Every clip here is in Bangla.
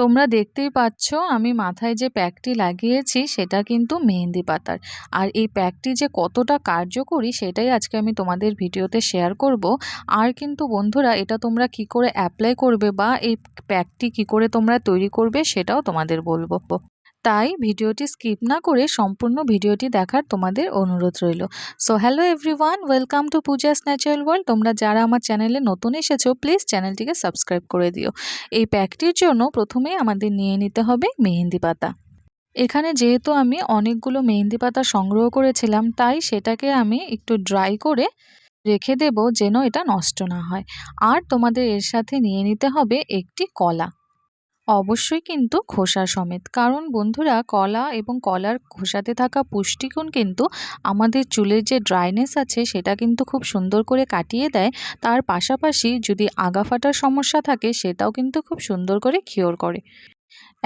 তোমরা দেখতেই পাচ্ছ, আমি মাথায় যে প্যাকটি লাগিয়েছি সেটা কিন্তু মেহেন্দি পাতার। আর এই প্যাকটি যে কতটা কার্যকরী সেটাই আজকে আমি তোমাদের ভিডিওতে শেয়ার করব। আর কিন্তু বন্ধুরা, এটা তোমরা কি করে অ্যাপ্লাই করবে বা এই প্যাকটি কি করে তোমরা তৈরি করবে সেটাও তোমাদের বলব। তাই ভিডিওটি স্কিপ না করে সম্পূর্ণ ভিডিওটি দেখার তোমাদের অনুরোধ রইল। So hello everyone welcome to Puja's Natural World তোমরা যারা আমার চ্যানেলে নতুন এসেছ প্লিজ চ্যানেলটিকে সাবস্ক্রাইব করে দিও। এই প্যাকটির জন্য প্রথমেই আমাদের নিয়ে নিতে হবে মেহেন্দি পাতা। এখানে যেহেতু আমি অনেকগুলো মেহেন্দি পাতা সংগ্রহ করেছিলাম, তাই সেটাকে আমি একটু ড্রাই করে রেখে দেব যেন এটা নষ্ট না হয়। আর তোমাদের এর সাথে নিয়ে নিতে হবে একটি কলা। অবশ্যই কিন্তু খোসা সমেত। কারণ বন্ধুরা, কলা এবং কলার খোসাতে থাকা পুষ্টিগুণ কিন্তু আমাদের চুলের যে ড্রাইনেস আছে, সেটা কিন্তু খুব সুন্দর করে কাটিয়ে দেয়। তার পাশাপাশি যদি আগা ফাটার সমস্যা থাকে, সেটাও কিন্তু খুব সুন্দর করে কিওর করে।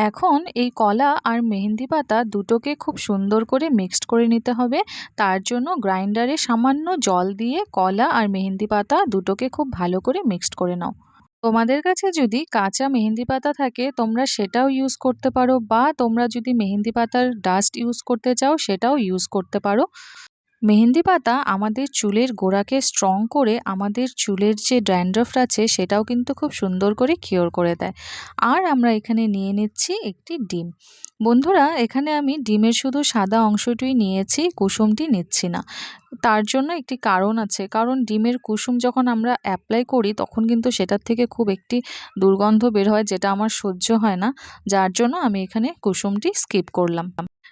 এখন এই কলা আর মেহেন্দি পাতা দুটোকে খুব সুন্দর করে মিক্সড করে নিতে হবে। তার জন্য গ্রাইন্ডারে সামান্য জল দিয়ে কলা আর মেহেন্দি পাতা দুটোকে খুব ভালো করে মিক্সড করে নাও। তোমাদের কাছে যদি কাঁচা মেহেন্দি পাতা থাকে, তোমরা সেটাও ইউজ করতে পারো, বা তোমরা যদি মেহেন্দি পাতার ডাস্ট ইউজ করতে চাও, সেটাও ইউজ করতে পারো। মেহেন্দি পাতা আমাদের চুলের গোড়াকে স্ট্রং করে আমাদের চুলের যে ড্যান্ড্রফ আছে সেটাও কিন্তু খুব সুন্দর করে কিওর করে দেয়। আর আমরা এখানে নিয়ে নিচ্ছি একটি ডিম। বন্ধুরা, এখানে আমি ডিমের শুধু সাদা অংশটি নিয়েছি, কুসুমটি নিচ্ছি না। তার জন্য একটি কারণ আছে। কারণ ডিমের কুসুম যখন আমরা অ্যাপ্লাই করি, তখন কিন্তু সেটার থেকে খুব একটি দুর্গন্ধ বের হয়, যেটা আমার সহ্য হয় না। যার জন্য আমি এখানে কুসুমটি স্কিপ করলাম।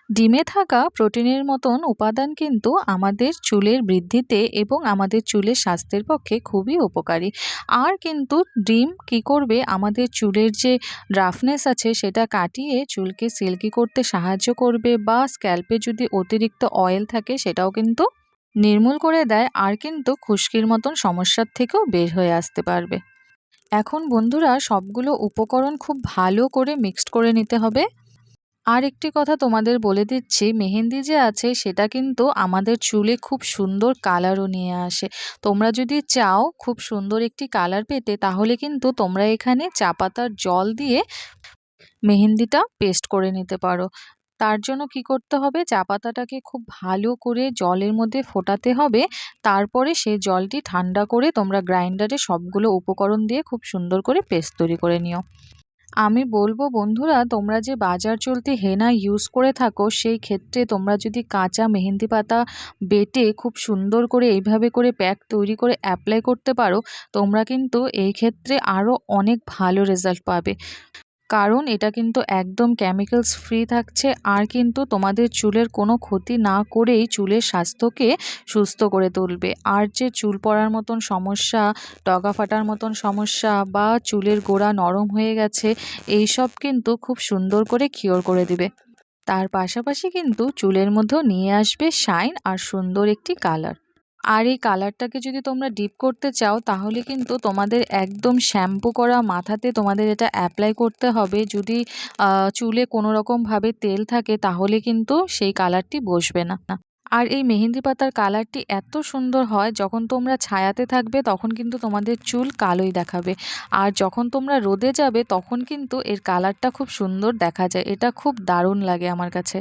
ডিমে থাকা প্রোটিনের মতন উপাদান কিন্তু আমাদের চুলের বৃদ্ধিতে এবং আমাদের চুলের স্বাস্থ্যের পক্ষে খুবই উপকারী। আর কিন্তু ডিম কি করবে? আমাদের চুলের যে রাফনেস আছে, সেটা কাটিয়ে চুলকে সিল্কি করতে সাহায্য করবে বা স্ক্যাল্পে যদি অতিরিক্ত অয়েল থাকে, সেটাও কিন্তু নির্মূল করে দেয়, আর কিন্তু খুশকির মতন সমস্যার থেকেও বের হয়ে আসতে পারবে। এখন বন্ধুরা, সবগুলো উপকরণ খুব ভালো করে মিক্সড করে নিতে হবে। আর একটি কথা তোমাদের বলে দিচ্ছি, মেহেন্দি যে আছে সেটা কিন্তু আমাদের চুলে খুব সুন্দর কালারও নিয়ে আসে। তোমরা যদি চাও খুব সুন্দর একটি কালার পেতে, তাহলে কিন্তু তোমরা এখানে চা পাতার জল দিয়ে মেহেন্দিটা পেস্ট করে নিতে পারো। তার জন্য কি করতে হবে, চা পাতাটাকে খুব ভালো করে জলের মধ্যে ফোটাতে হবে, তারপরে সেই জলটি ঠান্ডা করে তোমরা গ্রাইন্ডারে সবগুলো উপকরণ দিয়ে খুব সুন্দর করে পেস্ট তৈরি করে নিও। আমি বলব বন্ধুরা, তোমরা যে বাজার চলতি হেনা ইউজ করে থাকো, সেই ক্ষেত্রে তোমরা যদি কাঁচা মেহেন্দি পাতা বেটে খুব সুন্দর করে এইভাবে করে প্যাক তৈরি করে অ্যাপ্লাই করতে পারো, তোমরা কিন্তু এই ক্ষেত্রে আরও অনেক ভালো রেজাল্ট পাবে। কারণ এটা কিন্তু একদম কেমিক্যালস ফ্রি থাকছে। আর কিন্তু তোমাদের চুলের কোনো ক্ষতি না করেই চুলের স্বাস্থ্যকে সুস্থ করে তুলবে। আর যে চুল পড়ার মতন সমস্যা ডগা ফাটার মতন সমস্যা বা চুলের গোড়া নরম হয়ে গেছে এই সব কিন্তু খুব সুন্দর করে কিওর করে দিবে। তার পাশাপাশি কিন্তু চুলের মধ্যেও নিয়ে আসবে শাইন আর সুন্দর একটি কালার আর এই কালারটাকে যদি তোমরা ডিপ করতে চাও, তাহলে কিন্তু তোমাদের একদম শ্যাম্পু করা মাথাতে তোমাদের এটা অ্যাপ্লাই করতে হবে। যদি চুলে কোনো রকমভাবে তেল থাকে, তাহলে কিন্তু সেই কালারটি বসবে না। আর এই মেহেন্দি পাতার কালারটি এত সুন্দর হয়, যখন তোমরা ছায়াতে থাকবে, তখন কিন্তু তোমাদের চুল কালোই দেখাবে। আর যখন তোমরা রোদে যাবে, তখন কিন্তু এর কালারটা খুব সুন্দর দেখা যায়। এটা খুব দারুণ লাগে আমার কাছে।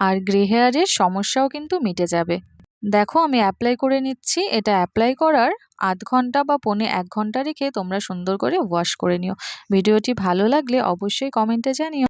আর গ্রে হেয়ারের সমস্যাও কিন্তু মিটে যাবে। দেখো আমি অ্যাপ্লাই করে নিচ্ছি। এটা অ্যাপ্লাই করার আধ ঘণ্টা বা পনে এক ঘণ্টা রেখে তোমরা সুন্দর করে ওয়াশ করে নিও। ভিডিওটি ভালো লাগলে অবশ্যই কমেন্টে জানিও।